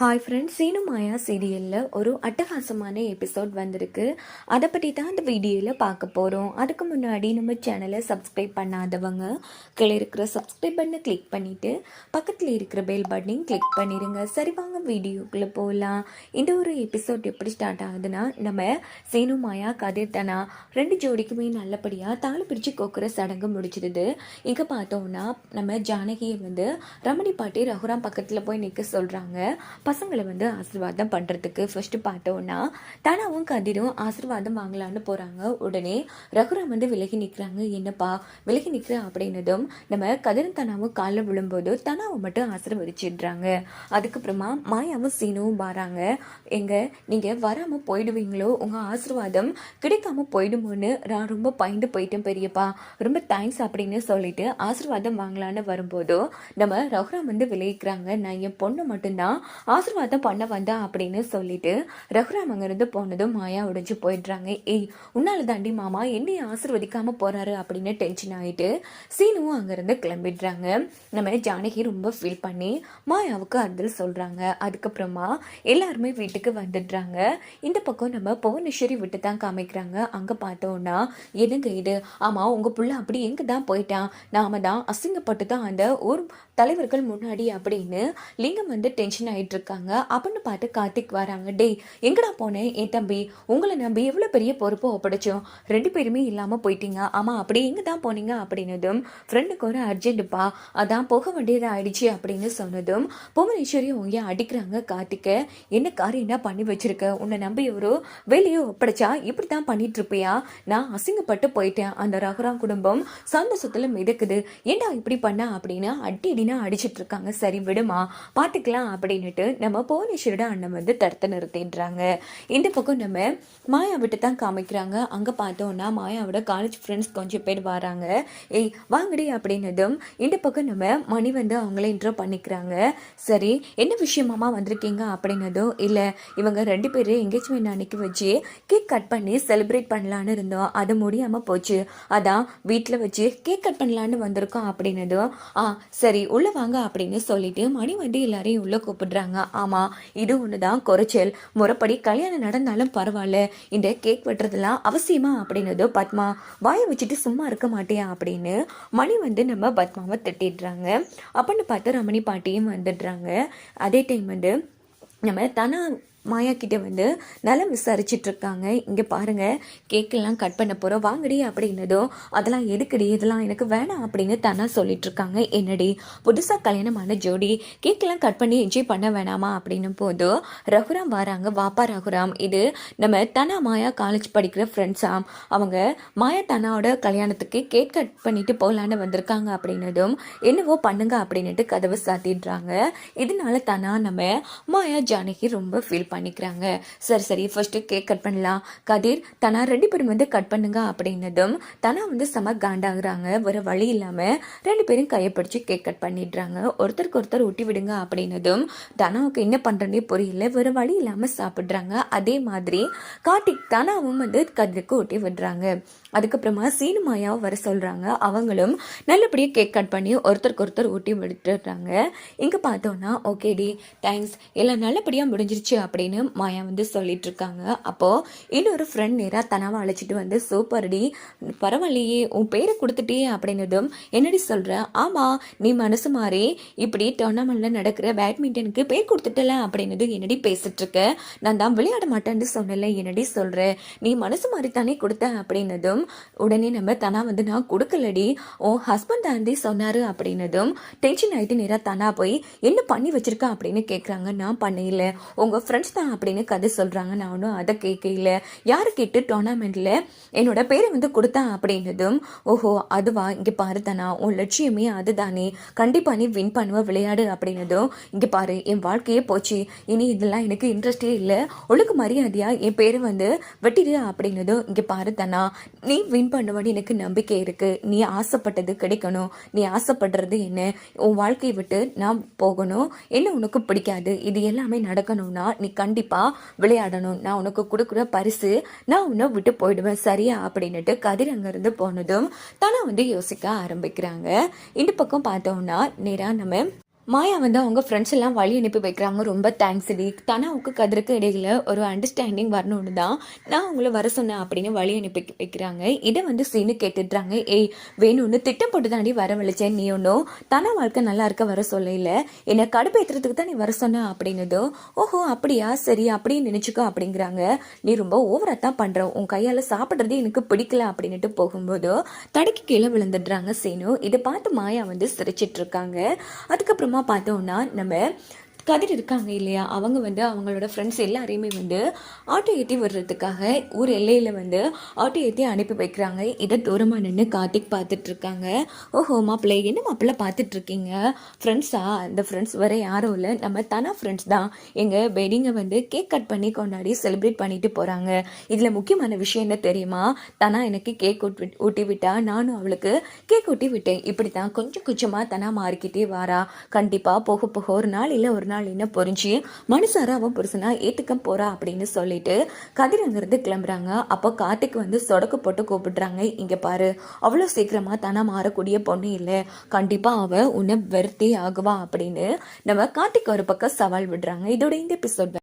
Hi friends Seenu மாயா சீரியலில் ஒரு அட்டகாசமான எபிசோட் வந்திருக்கு. அதை பற்றி தான் இந்த வீடியோவில் பார்க்க போகிறோம் அதுக்கு முன்னாடி நம்ம சேனலை சப்ஸ்கிரைப் பண்ணாதவங்க கீழே இருக்கிற சப்ஸ்கிரைப் பண்ணை கிளிக் பண்ணிவிட்டு பக்கத்தில் இருக்கிற பெல் பட்டனையும் கிளிக் பண்ணிடுங்க சரி வாங்க வீடியோக்குள்ளே போகலாம் இந்த ஒரு எபிசோட் எப்படி ஸ்டார்ட் ஆகுதுன்னா நம்ம சீனு மாயா கதிர்த்தனா ரெண்டு ஜோடிக்குமே நல்லபடியாக தாலி பிரித்து கோக்குற சடங்கு முடிச்சிடுது. இங்கே பார்த்தோம்னா நம்ம ஜானகியை வந்து ரமணி பாட்டி ரகுராம் பக்கத்தில் போய் நிற்க சொல்கிறாங்க பசங்களை வந்து ஆசீர்வாதம் பண்ணுறதுக்கு ஃபஸ்ட்டு பார்த்தோன்னா தனாவும் கதிரும் ஆசீர்வாதம் வாங்கலான்னு போகிறாங்க உடனே ரகுராம் வந்து விலகி நிற்கிறாங்க என்னப்பா விலகி நிற்கிற அப்படின்னதும் நம்ம கதிரும் தனாவும் காலில் விழும்போது தனாவை மட்டும் ஆசீர்வதிச்சிடுறாங்க. அதுக்கப்புறமா மாயாவும் சீனுவும் வராங்க. எங்க நீங்கள் வராமல் போயிடுவீங்களோ? உங்கள் ஆசீர்வாதம் கிடைக்காம போயிடுமோன்னு நான் ரொம்ப பயந்து போயிட்டேன் பெரியப்பா. ரொம்ப தேங்க்ஸ் அப்படின்னு சொல்லிட்டு ஆசீர்வாதம் வாங்கலான்னு வரும்போதோ நம்ம ரகுராம் வந்து விளைவிக்கிறாங்க நான் என் பொண்ணு மட்டும்தான் ஆசீர்வாதம் பண்ண வந்தா அப்படின்னு சொல்லிட்டு ரகுராம் அங்கிருந்து போனதும் மாயா உடைஞ்சு போயிடுறாங்க. ஏய் உன்னால தாண்டி மாமா என்னைய ஆசிர்வதிக்காமல் போறாரு அப்படின்னு டென்ஷன் ஆயிட்டு சீனுவும் அங்கிருந்து கிளம்பிடுறாங்க. நம்ம ஜானகி ரொம்ப ஃபீல் பண்ணி மாயாவுக்கு அதில் சொல்றாங்க. அதுக்கப்புறமா எல்லாருமே வீட்டுக்கு வந்துடுறாங்க. இந்த பக்கம் நம்ம புவனேஸ்வரி விட்டு தான் காமிக்கிறாங்க. அங்க பார்த்தோம்னா என்னங்க இது? ஆமா உங்க புள்ள அப்படி எங்க தான் போயிட்டான்? நாம தான் அசிங்கப்பட்டு தான் அந்த ஊர் தலைவர்கள் முன்னாடி அப்படின்னு லிங்கம் வந்து டென்ஷன் ஆயிட்டு இருக்காங்க. அப்படின்னு பார்த்து கார்த்திக் வராங்க. டேய் எங்கடா போனேன் என் தம்பி உங்களை நம்பி எவ்வளோ பெரிய பொறுப்பை ஒப்படைச்சோம். ரெண்டு பேருமே இல்லாமல் போயிட்டீங்க. ஆமாம் அப்படி எங்கே தான் போனீங்க? அப்படின்னதும் ஃப்ரெண்டுக்கு ஒரு அர்ஜென்ட்டுப்பா அதான் போக வேண்டியது ஆயிடுச்சு அப்படின்னு சொன்னதும் புவனேஸ்வரி உங்க அடிக்கிறாங்க கார்த்திக்கை. என்ன காரியம் என்ன பண்ணி வச்சிருக்க? உன்னை நம்பி ஒரு வேலையை ஒப்படைச்சா இப்படி தான் பண்ணிட்டு இருப்பியா? நான் அசிங்கப்பட்டு போயிட்டேன். அந்த ரகுராம் குடும்பம் சந்தோஷத்தில் மிதக்குது. ஏண்டா இப்படி பண்ண? அப்படின்னு அடி அடினா அடிச்சிட்டு இருக்காங்க. சரி விடுமா பார்த்துக்கலாம் அப்படின்னுட்டு நம்ம போலீஸரோட அண்ணன் வந்து தடுத்து நிறுத்திடுறாங்க இந்த பக்கம் நம்ம மாயா விட்டு தான் காமிக்கிறாங்க. அங்கே பார்த்தோம்னா மாயாவோட காலேஜ் ஃப்ரெண்ட்ஸ் கொஞ்சம் பேர் வராங்க. ஏய் வாங்கடி அப்படின்னதும் இந்த பக்கம் நம்ம மணி வந்து அவங்கள இன்ட்ரோ பண்ணிக்கிறாங்க. சரி என்ன விஷயமாமா வந்திருக்கீங்க அப்படின்னதும் இல்லை இவங்க ரெண்டு பேரும் எங்கேஜ்மெண்ட் அன்னைக்கு வச்சு கேக் கட் பண்ணி செலிப்ரேட் பண்ணலான்னு இருந்தோம். அது முடியாமல் போச்சு. அதான் வீட்டில் வச்சு கேக் கட் பண்ணலான்னு வந்திருக்கோம் அப்படின்னதும் ஆ சரி உள்ளே வாங்க அப்படின்னு சொல்லிட்டு மணி வந்து எல்லாரையும் உள்ளே கூப்பிடுறாங்க. ஆமாம் இது ஒன்று தான் குறைச்சல். முறைப்படி கல்யாணம் நடந்தாலும் பரவாயில்ல இந்த கேக் வெட்டுறதுலாம் அவசியமா அப்படின்னதோ பத்மா வாயை வச்சுட்டு சும்மா இருக்க மாட்டியா அப்படின்னு மணி வந்து நம்ம பத்மாவை திட்டிடுறாங்க. அப்படின்னு பார்த்து ரமணி பாட்டியும் வந்துடுறாங்க. அதே டைம் வந்து நம்ம தனா மாயா கிட்ட வந்து நலம் விசாரிச்சுட்டு இருக்காங்க இங்கே பாருங்க கேக்கெல்லாம் கட் பண்ண போகிறோம் வாங்கடி அப்படின்னதும் அதெல்லாம் எதுக்குடி? இதெல்லாம் எனக்கு வேணாம் அப்படின்னு தானா சொல்லிட்டு இருக்காங்க என்னடி? புதுசாக கல்யாணமான ஜோடி. கேக்கெல்லாம் கட் பண்ணி என்ஜாய் பண்ண வேணாமா? அப்படின்னும் போது ரகுராம் வராங்க. வாப்பா ரகுராம். இது நம்ம தனா மாயா காலேஜ் படிக்கிற ஃப்ரெண்ட்ஸாம் அவங்க மாயா தனாவோட கல்யாணத்துக்கு கேக் கட் பண்ணிட்டு போகலான்னு வந்திருக்காங்க அப்படின்னதும் என்னவோ பண்ணுங்க அப்படின்னுட்டு கதவை சாத்திடுறாங்க. இதனால தனா நம்ம மாயா ஜானகி ரொம்ப ஃபீல் பண்ணிக்கிறாங்க. சரி சரி ஃபர்ஸ்ட் கேக் கட் பண்ணலாம். கதிர் தனா ரெண்டு பேரும் வந்து கட் பண்ணுங்க அப்படின்னதும் தனா வந்து செம காண்டாகிறாங்க. வேற வழி இல்லாமல் ரெண்டு பேரும் கையை பிடிச்சி கேக் கட் பண்ணிடுறாங்க. ஒருத்தருக்கு ஒருத்தர் ஊட்டி விடுங்க அப்படின்னதும் தனாவுக்கு என்ன பண்றேன்னே புரியல. வேற வழி இல்லாமல் சாப்பிட்றாங்க. அதே மாதிரி கார்த்திக் தனாவும் வந்து கதிருக்கு ஊட்டி விடுறாங்க. அதுக்கப்புறமா சீனு மாயாவும் வர சொல்கிறாங்க அவங்களும் நல்லபடியாக கேக் கட் பண்ணி ஒருத்தருக்கு ஒருத்தர் ஊட்டி விட்டுறாங்க இங்கே பார்த்தோம்னா ஓகேடி தேங்க்ஸ் எல்லாம் நல்லபடியாக முடிஞ்சிருச்சு அப்படின்னு மாயா வந்து சொல்லிட்டு இருக்காங்க அப்போ இன்னொரு ஃப்ரெண்ட் நேராக தனாவை அழைச்சிட்டு வந்து சூப்பர்டி பரவாயில்லையே உன் பேரை கொடுத்துட்டே அப்படின்னதும் என்னடி சொல்ற? ஆமா நீ மனசு மாதிரி இப்படி டோர்னாமெண்ட்ல நடக்கிற பேட்மிண்டனுக்கு பேர் கொடுத்துட்டல அப்படின்னது என்னடி பேசிட்டு இருக்க நான் தான் விளையாட மாட்டேன்னு சொன்னல என்னடி சொல்கிற நீ மனசு மாதிரி தானே கொடுத்த? அப்படின்னதும் உடனே நம்ம தனா வந்து நான் கொடுக்கலடி உன் ஹஸ்பண்ட் தாண்டி சொன்னார் அப்படின்னதும் டென்ஷன் ஆகிட்டு நேராக தனா போய் என்ன பண்ணி வச்சிருக்க? அப்படின்னு கேட்குறாங்க நான் பண்ணையில உங்கள் ஃப்ரெண்ட்ஸ் தான் அப்படின்னு கதை சொல்கிறாங்க நான் ஒன்றும் அதை கேட்கல யார் கேட்டு டோர்னாமெண்ட்ல என்னோட பேரை வந்து கொடுத்தேன் அப்படின்னதும் ஓஹோ அதுவா? இங்கே பாரு தானா உன் லட்சியமே அதுதானே. கண்டிப்பாக நீ வின் பண்ணுவ விளையாடு அப்படின்னதும் இங்கே பாரு என் வாழ்க்கையே போச்சு. இனி இதெல்லாம் எனக்கு இன்ட்ரெஸ்டே இல்லை. ஒழுங்கு மரியாதையா என் பேரை வந்து வெட்டிடு அப்படின்னதும் இங்கே பாரு தானா நீ வின் பண்ணுவான்னு எனக்கு நம்பிக்கை இருக்கு. நீ ஆசைப்பட்டது கிடைக்கணும். நீ ஆசைப்படுறது என்ன? உன் வாழ்க்கையை விட்டு நான் போகணும். என்ன உனக்கு பிடிக்காது? இது எல்லாமே நடக்கணும்னா நீ கண்டிப்பா விளையாடணும். நான் உனக்கு கொடுக்குற பரிசு நான் உன்னை விட்டு போயிடுவேன். சரியா? அப்படின்னுட்டு கதிர் அங்கிருந்து போனதும் தானே வந்து யோசிக்க ஆரம்பிக்கிறாங்க. இந்த பக்கம் பார்த்தோம்னா நேரா நம்ம மாயா வந்து அவங்க ஃப்ரெண்ட்ஸ் எல்லாம் வழி அனுப்பி வைக்கிறாங்க. ரொம்ப தேங்க்ஸ் டி. தனாவுக்கு கதிருக்கு இடையில ஒரு அண்டர்ஸ்டாண்டிங் வரணும்னு தான் நான் உங்களை வர சொன்னேன் அப்படின்னு வழி அனுப்பி வைக்கிறாங்க. இதை வந்து சீனு கேட்டுடுறாங்க. ஏய் வேணும்னு திட்டம் போட்டு தாண்டி வரவழைச்சேன் நீ ஒன்றும் தனா வாழ்க்கை நல்லா இருக்க வர சொல்லல. என்னை கடுப்பேற்றுறதுக்கு தான் நீ வர சொன்ன அப்படின்னதும் ஓஹோ அப்படியா? சரி அப்படின்னு நினச்சிக்கோ அப்படிங்கிறாங்க. நீ ரொம்ப ஓவராக தான் பண்ணுற உன் கையால் சாப்பிட்றது எனக்கு பிடிக்கல அப்படின்னுட்டு போகும்போது தடைக்கு கீழே விழுந்துடுறாங்க சீனு. இதை பார்த்து மாயா வந்து சிரிச்சிட்ருக்காங்க இருக்காங்க. முக்கியமாக பார்த்தோம்னா நம்ம கதிர் இருக்காங்க இல்லையா? அவங்க வந்து அவங்களோட ஃப்ரெண்ட்ஸ் எல்லாரையுமே வந்து ஆட்டோ ஏற்றி விடுறதுக்காக ஊர் எல்லையில் வந்து ஆட்டோ ஏற்றி அனுப்பி வைக்கிறாங்க. இதை தூரமாக நின்று கார்த்திக் பார்த்துட்ருக்காங்க. ஓஹோ மாப்பிள்ளை என்ன மாப்பிள்ளை பார்த்துட்ருக்கீங்க? ஃப்ரெண்ட்ஸா அந்த ஃப்ரெண்ட்ஸ் வர யாரும் இல்லை. நம்ம தனா ஃப்ரெண்ட்ஸ் தான். எங்கள் வெட்டிங்கை வந்து கேக் கட் பண்ணி கொண்டாடி செலிப்ரேட் பண்ணிட்டு போகிறாங்க இதில் முக்கியமான விஷயம் என்ன தெரியுமா? தனா எனக்கு கேக் ஊட்டி ஊட்டி விட்டா நானும் அவளுக்கு கேக் ஊட்டி விட்டேன். இப்படி தான் கொஞ்சம் கொஞ்சமாக தனா மாறிக்கிட்டே வாரா. கண்டிப்பாக போக போக ஒரு நாள் இல்லை ஒரு நாள் என்ன புரிஞ்சு மனுஷார அவன் புருஷனா ஏற்றுக்க போறா அப்படின்னு சொல்லிட்டு கதிர் அங்கிருந்து கிளம்புறாங்க. அப்போ கார்த்திக் வந்து சொடக்கு போட்டு கூப்பிடுறாங்க. இங்கே பாரு அவ்வளோ சீக்கிரமாக தானே மாறக்கூடிய பொண்ணு இல்லை. கண்டிப்பாக அவ உன்னை வெறுத்தே ஆகுவா அப்படின்னு நம்ம கார்த்திக் ஒரு பக்கம் சவால் விடுறாங்க. இதோட இந்த எபிசோட்